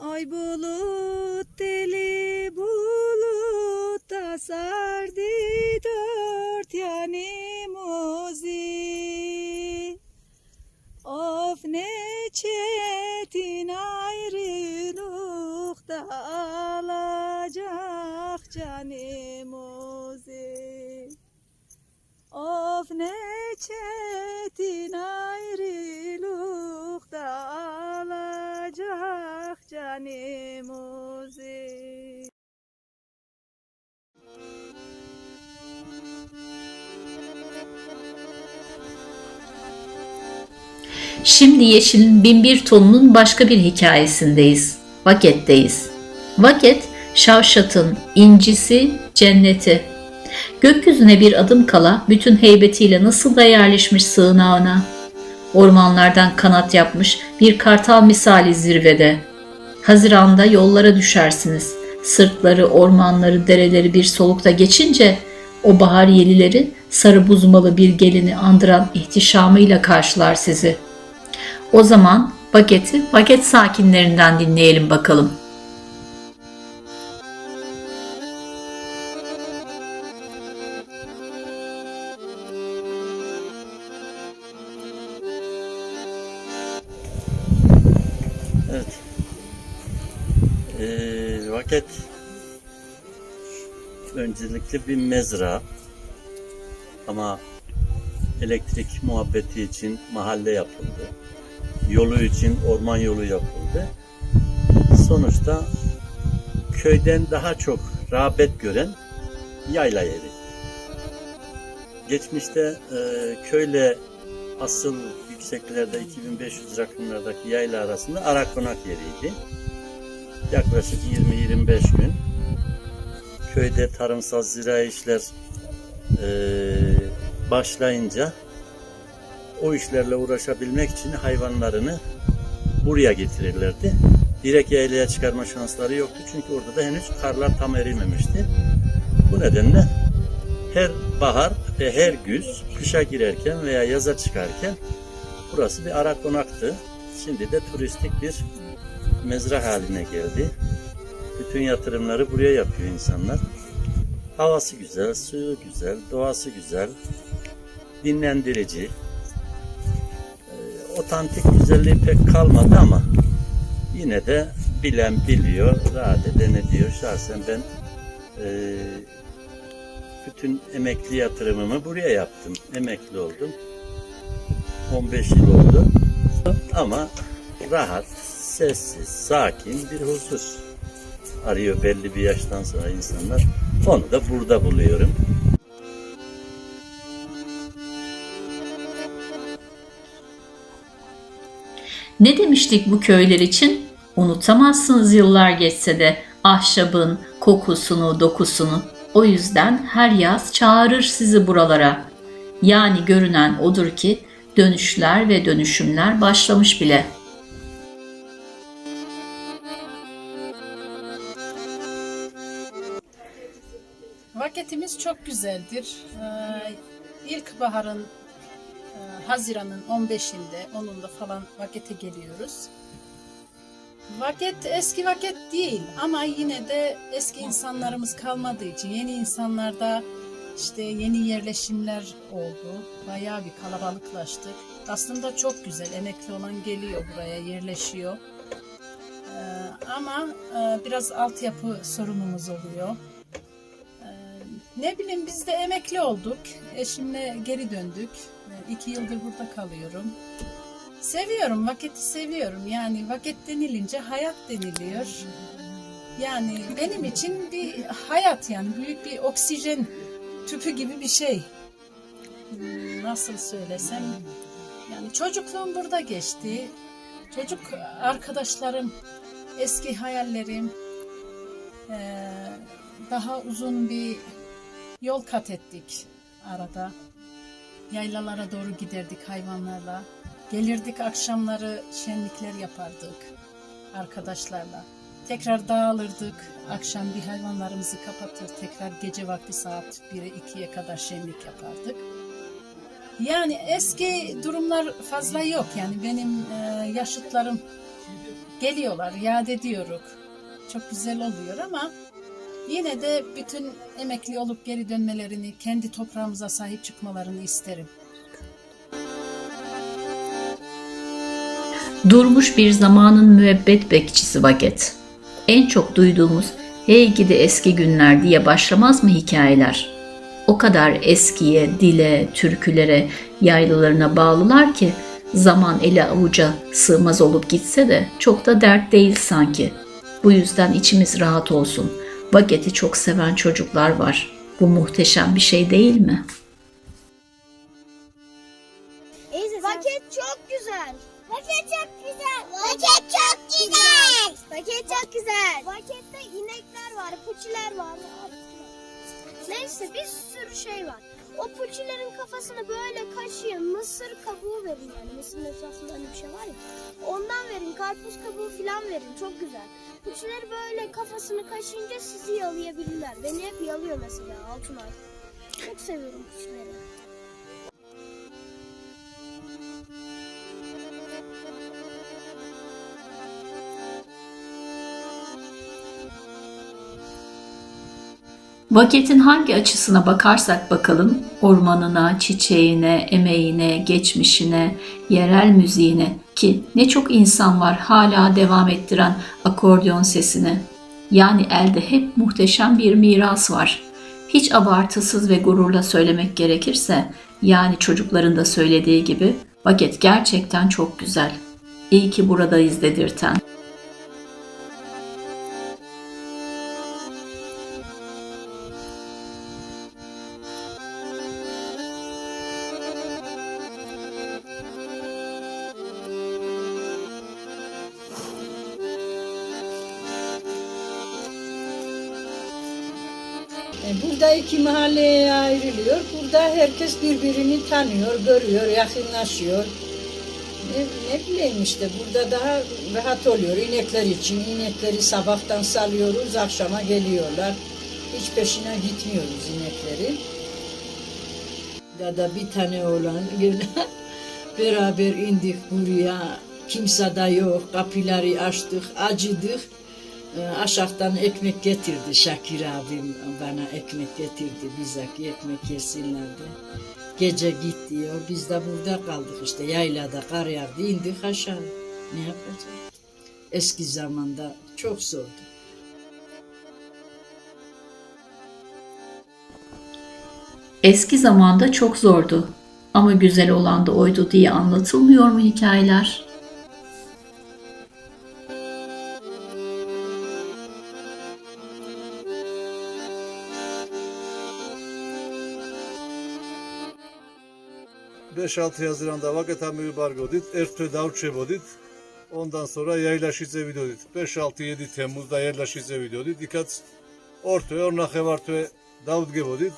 Ay bulut deli bulut da sardı dört yanımızı Of ne çetin ayrılıkta alacak canımızı Of ne çetin ayrılıkta canımızı Şimdi Yeşil'in binbir tonunun başka bir hikayesindeyiz. Vaket'teyiz. Vaket, Şavşat'ın incisi, cenneti. Gökyüzüne bir adım kala bütün heybetiyle nasıl da yerleşmiş sığınağına. Ormanlardan kanat yapmış bir kartal misali zirvede. Haziranda yollara düşersiniz. Sırtları, ormanları, dereleri bir solukta geçince o bahar yelileri sarı buzmalı bir gelini andıran ihtişamıyla karşılar sizi.'' O zaman paketi paket sakinlerinden dinleyelim bakalım. Evet. Ee, vaket öncelikle bir mezra ama elektrik muhabbeti için mahalle yapıldı. Yolu için orman yolu yapıldı. Sonuçta köyden daha çok rağbet gören yayla yeri. Geçmişte e, köyle asıl yükseklerde 2500 rakımlardaki yayla arasında Arakonak yeriydi. Yaklaşık 20-25 gün köyde tarımsal zirai işler e, başlayınca o işlerle uğraşabilmek için hayvanlarını buraya getirirlerdi. Direkt yaylaya çıkarma şansları yoktu çünkü orada da henüz karlar tam erimemişti. Bu nedenle her bahar ve her güz kışa girerken veya yaza çıkarken burası bir ara konaktı. Şimdi de turistik bir mezra haline geldi. Bütün yatırımları buraya yapıyor insanlar. Havası güzel, suyu güzel, doğası güzel, dinlendirici. Ee, otantik güzelliği pek kalmadı ama yine de bilen biliyor, rahat eden ediyor. Şahsen ben e, bütün emekli yatırımımı buraya yaptım. Emekli oldum. 15 yıl oldu. Ama rahat, sessiz, sakin bir huzur arıyor belli bir yaştan sonra insanlar. Onu da burada buluyorum. Ne demiştik bu köyler için? Unutamazsınız yıllar geçse de ahşabın kokusunu, dokusunu. O yüzden her yaz çağırır sizi buralara. Yani görünen odur ki dönüşler ve dönüşümler başlamış bile. Vakitimiz çok güzeldir. Ee, İlkbaharın e, Haziran'ın 15'inde, 10'unda falan vakete geliyoruz. Vakit eski vakit değil ama yine de eski insanlarımız kalmadığı için yeni insanlarda işte yeni yerleşimler oldu. Bayağı bir kalabalıklaştık. Aslında çok güzel. Emekli olan geliyor buraya, yerleşiyor. Ee, ama e, biraz altyapı sorunumuz oluyor. Ee, ne bileyim biz de emekli olduk. Eşimle geri döndük. Ee, iki yıldır burada kalıyorum. Seviyorum, vakiti seviyorum. Yani vakit denilince hayat deniliyor. Yani benim için bir hayat yani büyük bir oksijen tüpü gibi bir şey. Nasıl söylesem yani çocukluğum burada geçti. Çocuk arkadaşlarım, eski hayallerim, eee, daha uzun bir yol kat ettik arada. Yaylalara doğru giderdik hayvanlarla. Gelirdik akşamları şenlikler yapardık arkadaşlarla. Tekrar dağılırdık. Akşam bir hayvanlarımızı kapatır. Tekrar gece vakti saat 1'e 2'ye kadar şenlik yapardık. Yani eski durumlar fazla yok. Yani benim e, yaşıtlarım geliyorlar, yad ediyoruz. Çok güzel oluyor ama yine de bütün emekli olup geri dönmelerini, kendi toprağımıza sahip çıkmalarını isterim. Durmuş bir zamanın müebbet bekçisi Vaget. En çok duyduğumuz hey gidi eski günler diye başlamaz mı hikayeler? O kadar eskiye, dile, türkülere, yaylılarına bağlılar ki zaman ele avuca sığmaz olup gitse de çok da dert değil sanki. Bu yüzden içimiz rahat olsun. Vaget'i çok seven çocuklar var. Bu muhteşem bir şey değil mi? Paket çok güzel. Paket çok güzel. Paket çok güzel. Paket çok güzel. Pakette inekler var, puçiler var. Neyse bir sürü şey var. O puçilerin kafasını böyle kaşıyın. Mısır kabuğu verin yani. Mısırın etrafında hani bir şey var ya. Ondan verin. Karpuz kabuğu falan verin. Çok güzel. Puçiler böyle kafasını kaşıyınca sizi yalayabilirler. Beni hep yalıyor mesela Altınay. Çok seviyorum puçileri. Vakit'in hangi açısına bakarsak bakalım, ormanına, çiçeğine, emeğine, geçmişine, yerel müziğine ki ne çok insan var hala devam ettiren akordeon sesine. Yani elde hep muhteşem bir miras var. Hiç abartısız ve gururla söylemek gerekirse, yani çocukların da söylediği gibi, Vakit gerçekten çok güzel. İyi ki buradayız dedirten. Herkes birbirini tanıyor, görüyor, yakınlaşıyor. Ne, ne bileyim işte burada daha rahat oluyor inekler için. İnekleri sabahtan salıyoruz, akşama geliyorlar. Hiç peşine gitmiyoruz ineklerin. Da da bir tane olan beraber indik buraya. Kimse de yok. Kapıları açtık, acıdık. Ee, Aşağıdan ekmek getirdi Şakir abim bana ekmek getirdi bize ekmek yesinler de. Gece git diyor. Biz de burada kaldık işte yaylada kar yağdı indik aşağı. Ne yapacağız? Eski zamanda çok zordu. Eski zamanda çok zordu ama güzel olan da oydu diye anlatılmıyor mu hikayeler? Beş 6 Haziran'da vaketa mübar godit, ertö davçe bodit. Ondan sonra yaylaşize videodit. 5-6-7 Temmuz'da yerleşize videodit. Dikkat ortaya orna hevartö davdge bodit.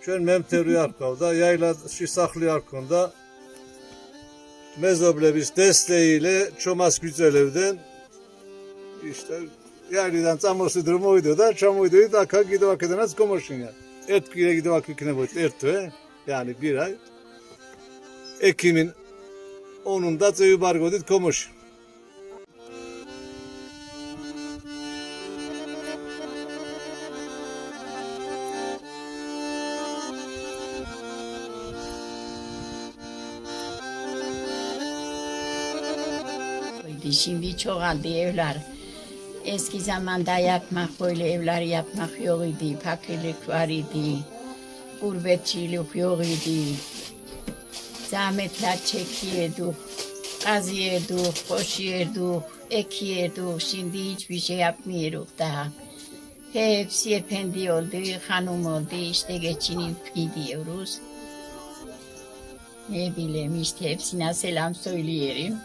Şön memteru yarkavda yayla şi saklı yarkında mezoblebis desteğiyle Çomas Güzelev'den işte yayliden çamursu durumu uydu da çam uydu da kalk gidi vakit nasıl komurşun ya. Etkile gidi vakit ne boyut ertö yani bir ay Ekim'in 10'unda Zeyü Bargodit Komuş. Şimdi- çoğaldı evler. Eski zamanda yapmak, böyle evler yapmak yok idi. Fakirlik var idi. Gurbetçilik yok idi. Zahmetler çekiyorduk. Kazıyorduk, koşuyorduk, ekiyorduk. Şimdi hiçbir şey yapmıyoruz daha. Hepsi efendi oldu, hanım oldu. işte geçinip gidiyoruz. Ne bileyim işte hepsine selam söyleyelim.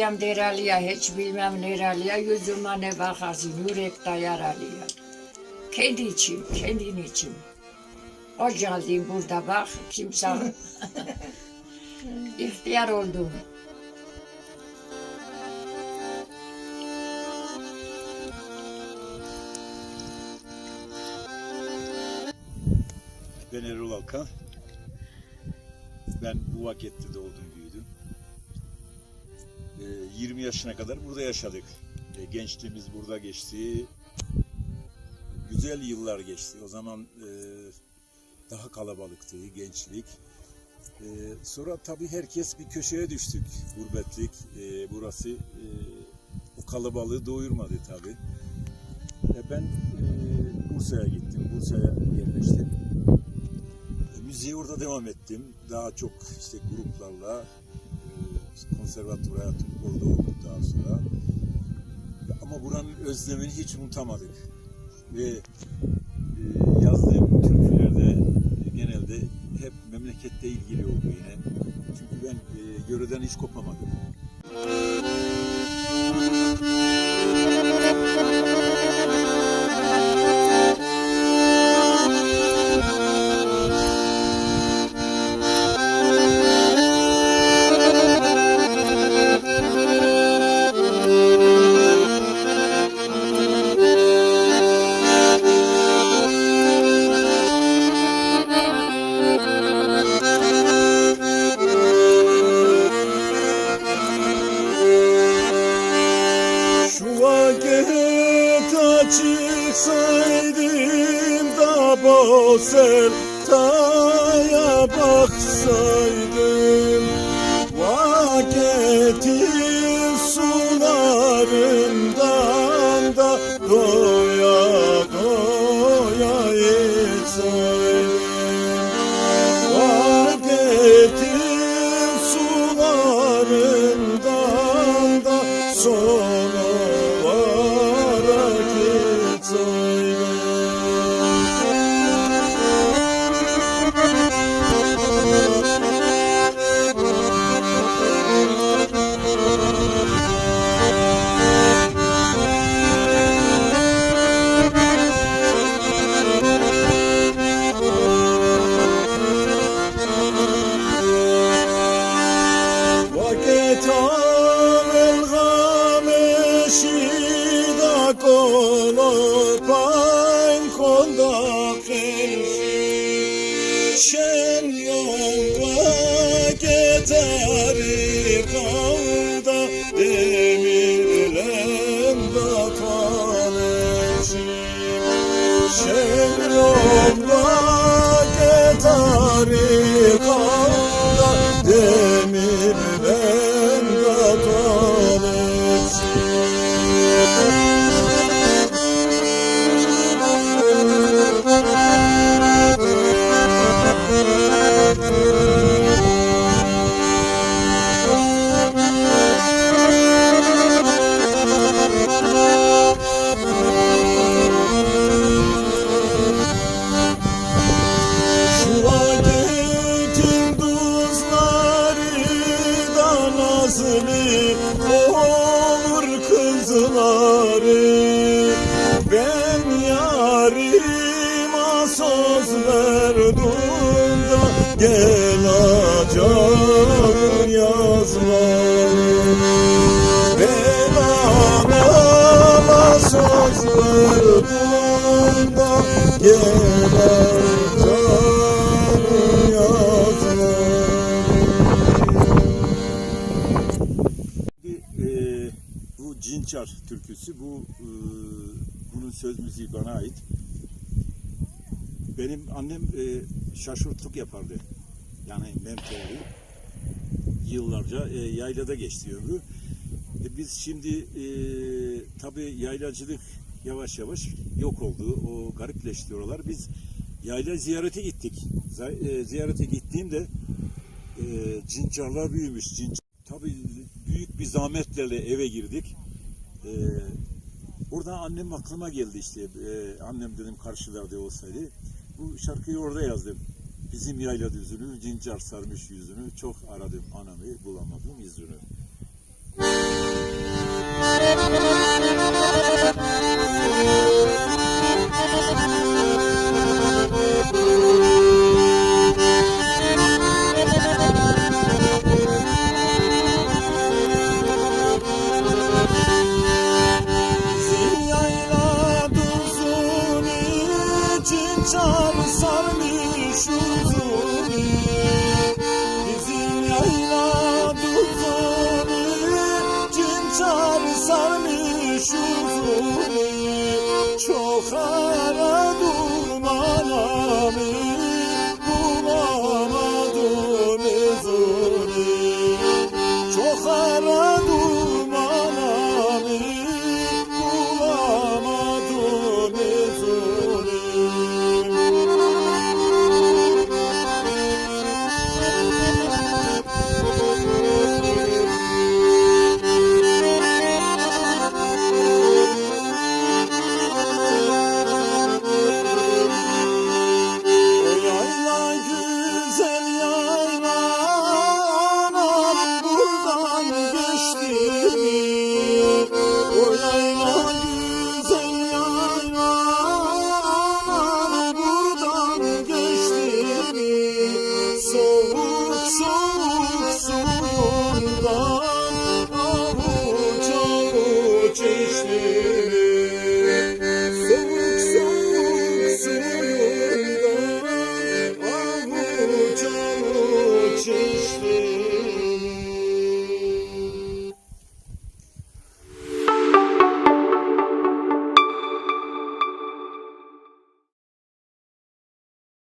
Dilyem deraliye hiç bilmem nereliye yüzüme ne bakarsın yürek dayar aliye. Kendi için, kendin için. O geldi burada bak kimse ihtiyar oldum. Ben Erol Alkan. Ben bu vakette doğdum 20 yaşına kadar burada yaşadık. Ee, gençliğimiz burada geçti. Güzel yıllar geçti. O zaman e, daha kalabalıktı gençlik. Ee, sonra tabii herkes bir köşeye düştük. Gurbetlik. Ee, burası e, o kalabalığı doyurmadı tabii. E, ben e, Bursa'ya gittim. Bursa'ya yerleştim. E, müziğe orada devam ettim. Daha çok işte gruplarla e, işte konservatuvar hayatım orada daha sonra. Ama buranın özlemini hiç unutamadık. Ve e, yazdığım türkülerde genelde hep memlekette ilgili oldu yine. Çünkü ben e, yöreden hiç kopamadım. Şu ser ta ya baksan. Gel acam yazları Ben anama söz verdim da gel Şimdi, e, bu Cinçar türküsü, bu e, bunun söz müziği bana ait. Benim annem e, şaşırtlık yapardı. Yani Memteoğlu. Yıllarca e, yaylada geçti ömrü. E, biz şimdi e, tabii yaylacılık yavaş yavaş yok oldu. O garipleşti. Biz yayla ziyarete gittik. E, ziyarete gittiğimde e, cincarlar büyümüş. Cincar. Tabii büyük bir zahmetlerle eve girdik. E, oradan annem aklıma geldi işte. E, annem dedim karşılarda olsaydı. Bu şarkıyı orada yazdım. Bizim yayla düzülü, cincar sarmış yüzünü, çok aradım anamı, bulamadım yüzünü. Müzik çar sarmış uzun